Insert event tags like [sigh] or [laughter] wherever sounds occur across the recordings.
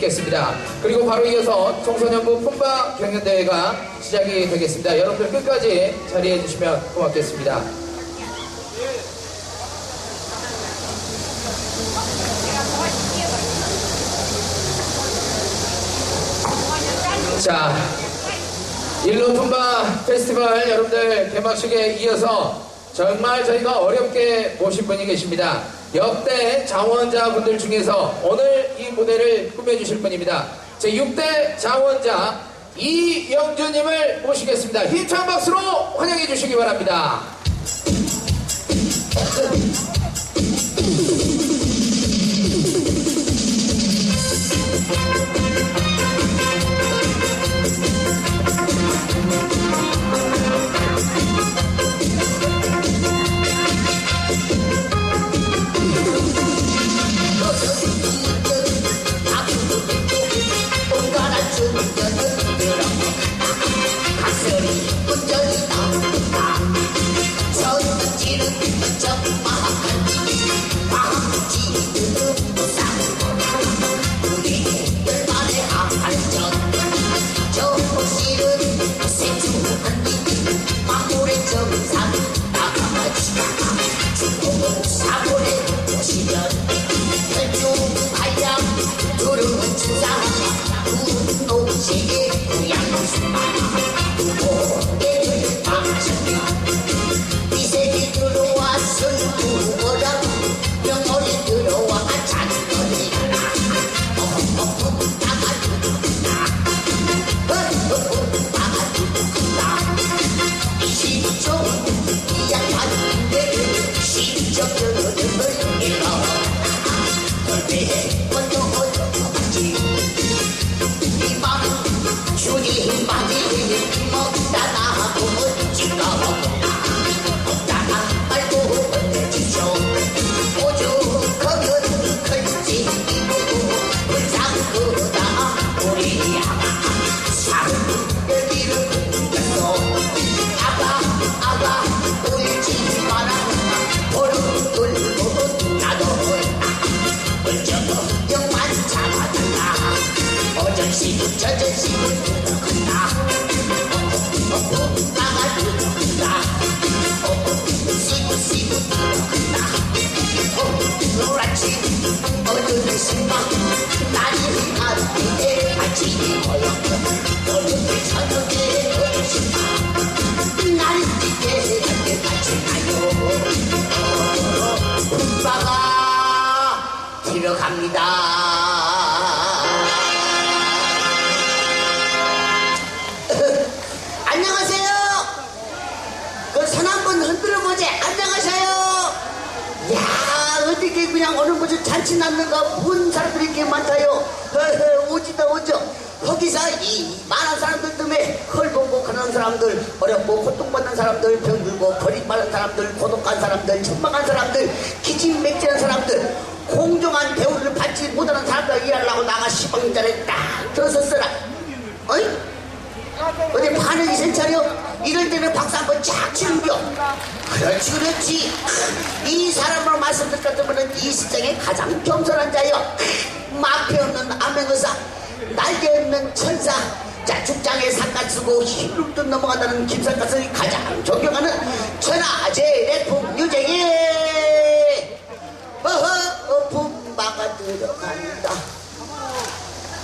있겠습니다. 그리고 바로 이어서 청소년부 품바 경연대회가 시작이 되겠습니다. 여러분들 끝까지 자리해 주시면 고맙겠습니다. 자, 일로 품바 페스티벌 여러분들 개막식에 이어서 정말 저희가 어렵게 모신 분이 계십니다. 역대 장원자 분들 중에서 오늘 이 무대를 꾸며주실 분입니다. 제 6대 장원자 이영주님을 모시겠습니다. 힘찬 박수로 환영해 주시기 바랍니다. 잔치 났는가 본 사람들이 이렇게 많다요 허허 오지다 오죠 거기서 이 많은 사람들 때문에 헐벗고 사람들 어렵고 고통받는 사람들 병들고 버림받은 사람들 고독한 사람들 천막한 사람들 기진맥진한 사람들 공정한 대우를 받지 못하는 사람들 일하려고 나가 시방자를 딱 들어섰어라 어이? 어디 반응이 센차려? 이럴 때는 박수 한번 쫙 치는 겨. 그렇지, 그렇지. 이 사람으로 같으면 이 시장의 가장 겸손한 자여. 마패 없는 암행의사, 날개 없는 천사, 자, 죽장에 상가 쓰고 힐룩도 넘어간다는 김상갓을 가장 존경하는 천하제 래풍 유쟁이. 어허, 어, 분바가 들어간다.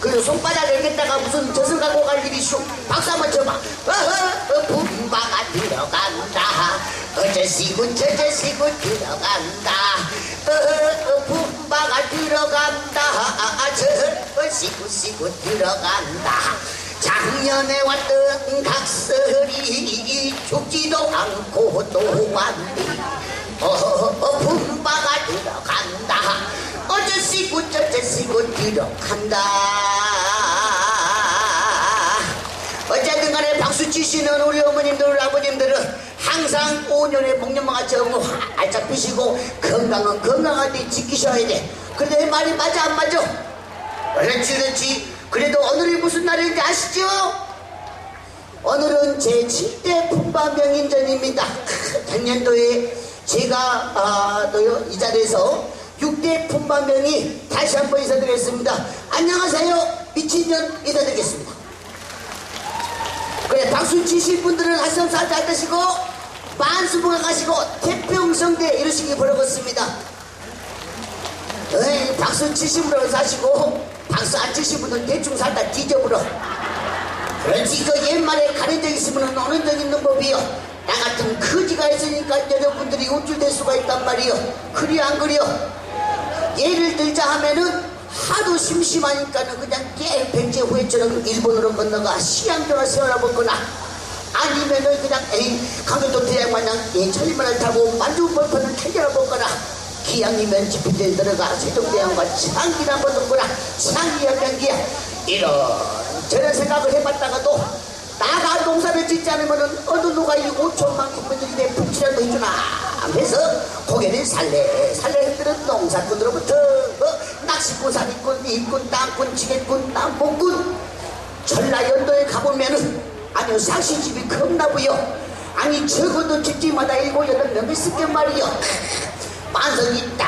그리고 손바닥 내겠다가 무슨 젖을 갖고 갈 일이 쇼 박수 한번 쳐봐 어허 들어간다 어저씨군 저저씨군 들어간다. 어허 어, 분바가 들어간다. 저어씨군 씨군 들어간다. 작년에 왔던 각설이 죽지도 않고 또 왔니? 어, 분바가 들어간다. 어저씨군 저저씨군 들어간다. 어쨌든 간에 박수 치시는 우리 어머님들 아버님들은 항상 5년의 복년만 같이 활짝 피시고 건강은 건강하게 지키셔야 돼 근데 말이 맞아 안 맞아? 그렇지 그렇지 그래도 오늘이 무슨 날인지 아시죠? 오늘은 제7대 품바 명인전입니다 [laughs] 작년도에 제가 아, 또요 이 자리에서 6대 품바명이 다시 한번 인사드리겠습니다. 안녕하세요. 미친년 인사드리겠습니다. 그래 박수 치실 분들은 한숨 살짝 드시고 만수부가 가시고 태평성대 이러시기 바라겠습니다. 에이, 박수 분은 사시고 박수 안 분은 대충 살다 뒤져버려. 그렇지 그 옛말에 적 있으면 오는 적 있는 법이요. 나 같은 거지가 있으니까 여러분들이 우쭐될 수가 있단 말이요. 그리 안 그려? 예를 들자 하면은 하도 심심하니까는 그냥 깨 백제 후회처럼 일본으로 건너가 시향전화 세워라 먹거나 아니면은 그냥 에이 강원도 대양 마냥 예, 천리만을 타고 만주벌판을 탈려라먹거나 기왕이면 집회대에 들어가 세종대왕과 창기나 보는구나 창기야 경기야 이런 저런 생각을 해봤다가도 나가 농사를 짓지 않으면은 어느 누가 이 5천만 국민들이 내 북치라도 해주나 하면서 고개를 살래 살래 흔드는 농사꾼으로부터 어, 낚시꾼 사기꾼 일꾼 땅꾼 지게꾼 남봉꾼 전라연도에 가보면은 아니요 상시집이 겁나고요 아니 적어도 집집마다 일곱 여덟 명이 있을 말이요. 만성이 딱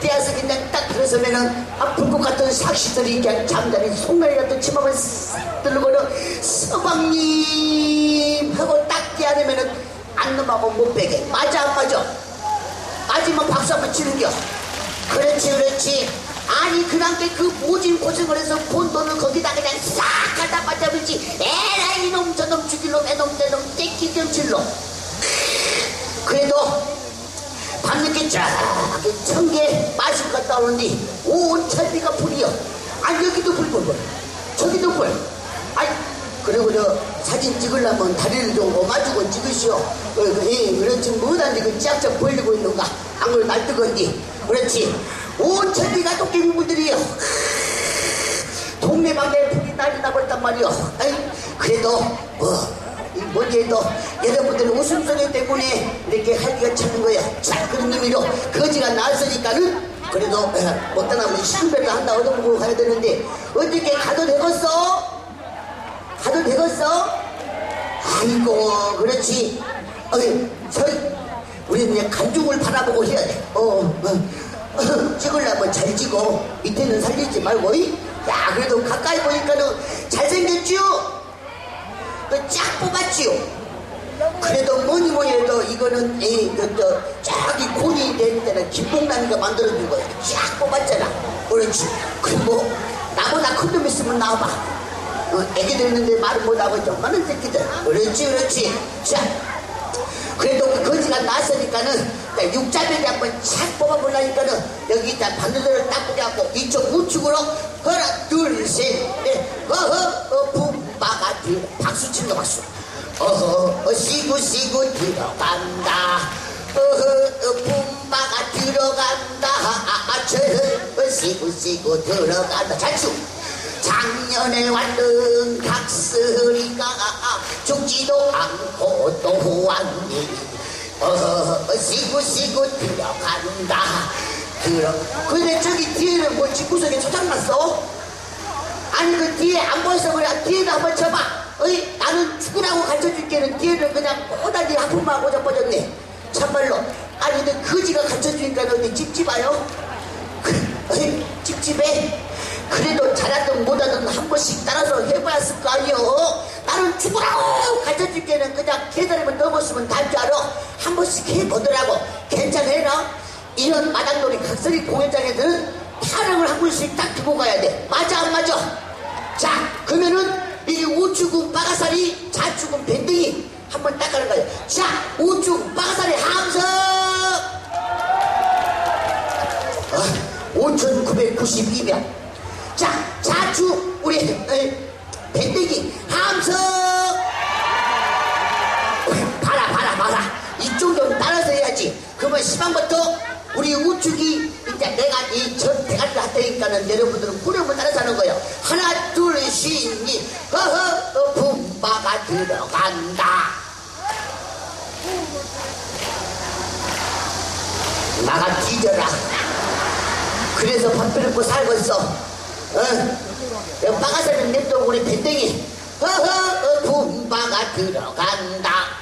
떼어서 그냥 딱 들어서면은 아플 것 같은 삭시들이 그냥 잠자리 송나리 같은 치마를 싹 들고는 서방님 하고 딱 떼어내면은 안 넘어가고 못 빼게. 맞아 안 맞아? 맞으면 박수 한번 치는겨. 그렇지 그렇지 아니 그랑께 그 모진 고생을 해서 본 돈을 거기다 그냥 싹 갖다 받아버리지 에라 이놈 저놈 죽일 놈 애놈 저놈 떼끼 던칠 놈. 그래도 밤늦게 쫙 청계 마실 갔다 오는데 온 천비가 불이여. 아 여기도 불불불. 저기도 불. 아이 그리고 저 사진 찍으려면 다리를 좀 오마주고 찍으시오. 예, 그렇지. 뭐단지 그 쫙쫙 벌리고 있는가? 안걸 날뜨건디. 그렇지 온 천비가 도깨비물들이여 동네방네 불이 난리 나버렸단 말이오 아이 그래도 뭐이 뭔지도 여러분들 웃음소리 때문에 이렇게 할기가 차는 거야. 자, 그런 의미로 거지가 나왔으니까는 그래도 에, 못 떠나면 신배를 한다 얻어먹고 가야 되는데 어떻게 가도 되겠어? 가도 되겠어? 아이고, 그렇지. 어이, 저희, 우리는 이제 간중을 바라보고 해야 돼. 어, 어. [coughs] 찍으려면 잘 찍어. 밑에는 살리지 말고, 이? 야, 그래도 가까이 보니까는 잘생겼죠? 그쫙 뽑았지요. 그래도 뭐니 뭐니 해도 이거는 에이 그저 저기 곤이 된 때는 김봉남이가 만들어준 거야. 쫙 뽑았잖아. 그렇지. 그리고 나보다 큰 놈 있으면 나와봐. 어, 애기들 있는데 말을 못하고 좀 많은 새끼들. 그렇지 그렇지. 자. 그래도 그 거지가 나왔으니까는 자, 육자배기 한번 착 뽑아보려니까는 여기 일단 반대로 딱 보자고 이쪽 우측으로 하나 둘셋 넷 어허 어 붐바가 들어 박수 치는 거 박수. 어허 어 시구 시구 들어간다. 어허 어 붐바가 들어간다. 아저 어 시구 시구 들어간다. 잘추 작년에 왔던 각설이가 죽지도 않고 또 왔니 어 시구시구 들어간다. 들어 근데 저기 뒤에는 뭐 집구석에 초장 났어? 아니 그 뒤에 안 보여서 그래. 뒤에도 한번 쳐봐. 어이 나는 죽으라고 가르쳐줄게는 뒤에는 그냥 꼬다리 아픔만 하고 자 빠졌네. 참말로. 아니 근데 거지가 가르쳐주니까 어디 찝찝해요? 그, 어이 찝찝해 그래도 잘하든 못하든 한 번씩 따라서 해봐야을 거 아니여 나는 죽으라고 가르쳐줄게는 그냥 계단에만 넘었으면 달줄 알아 한 번씩 해보더라고 괜찮아요? 이런 마당놀이 각설이 공연장에서는 타령을 한 번씩 딱 두고 가야 돼 맞아 안 맞아? 자 그러면은 이 우측은 빠가사리 좌측은 밴딩이 한번 딱 가는 거야 자 우측 빠가사리 함성 5,992명. 우측이 이제 내가 이전 대가리를 할 테니까는 여러분들은 부름을 따라서 하는 거예요. 하나, 둘, 셋, 넷. 허허, 어, 붐바가 들어간다. 나가 뒤져라. 그래서 밥도 먹고 살고 있어. 어? 빠가사는 냅둬 우리 밴댕이. 허허, 어, 붐바가 들어간다.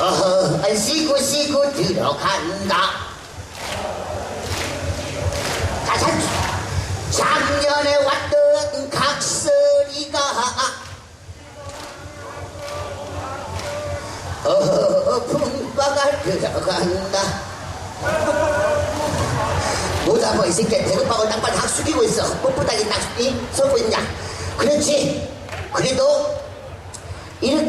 어허, 쉬고 들어간다. 가자. 작년에 왔던 각설이가. 어 품바가 들어간다. 뭐다 뭐이 새끼야 대급박을 땅발 학 숙이고 있어. 뻣뻣하게 딱 이, 서고 있냐? 그렇지. 그래도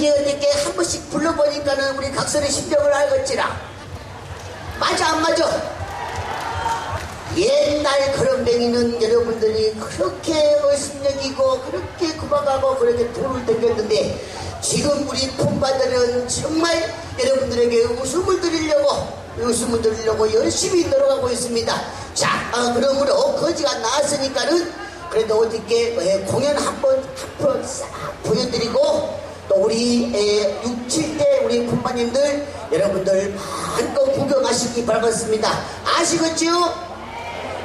어떻게 한 번씩 불러보니까는 우리 각설의 심정을 알겠지라. 맞아 안 맞아? 옛날 거름뱅이는 여러분들이 그렇게 의심력이고 그렇게 구박하고 그렇게 돈을 땡겼는데 지금 우리 폰바들은 정말 여러분들에게 웃음을 드리려고 웃음을 드리려고 열심히 노력하고 있습니다. 자 어, 그러므로 거지가 나왔으니까는 그래도 어떻게 에, 공연 한번 한번 싹 보여드리고 또 우리 에, 6, 7대 우리 폰바님들 여러분들 마음껏 구경하시기 바라겠습니다 아시겠죠?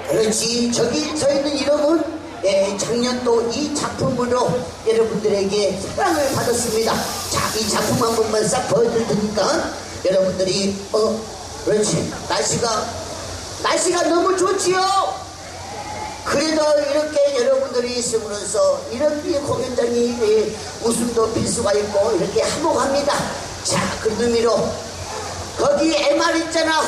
그렇지 저기 서 있는 이름은 예, 작년 또 이 작품으로 여러분들에게 사랑을 받았습니다. 자, 이 작품 한 번만 싹 보여드릴 테니까 여러분들이 어, 그렇지 날씨가 날씨가 너무 좋지요. 그래도 이렇게 여러분들이 있음으로써 이렇게 공연장이 예, 웃음도 필 수가 있고 이렇게 화목합니다. 자, 그 의미로 거기 MR 있잖아.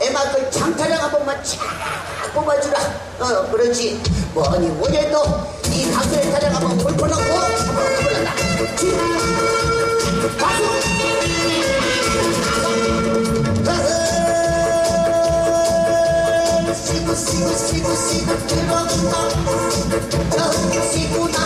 MR 그 장타령 한 번만 쫙 뽑아주라. 어, 그렇지. 뭐니 뭐래도 이 가수의 타령 한번 볼퍼놓고 한번 해보란다. 그렇지. 가수! 쉬고 쉬고 쉬고 쉬고 들어간다. 저 쉬고 나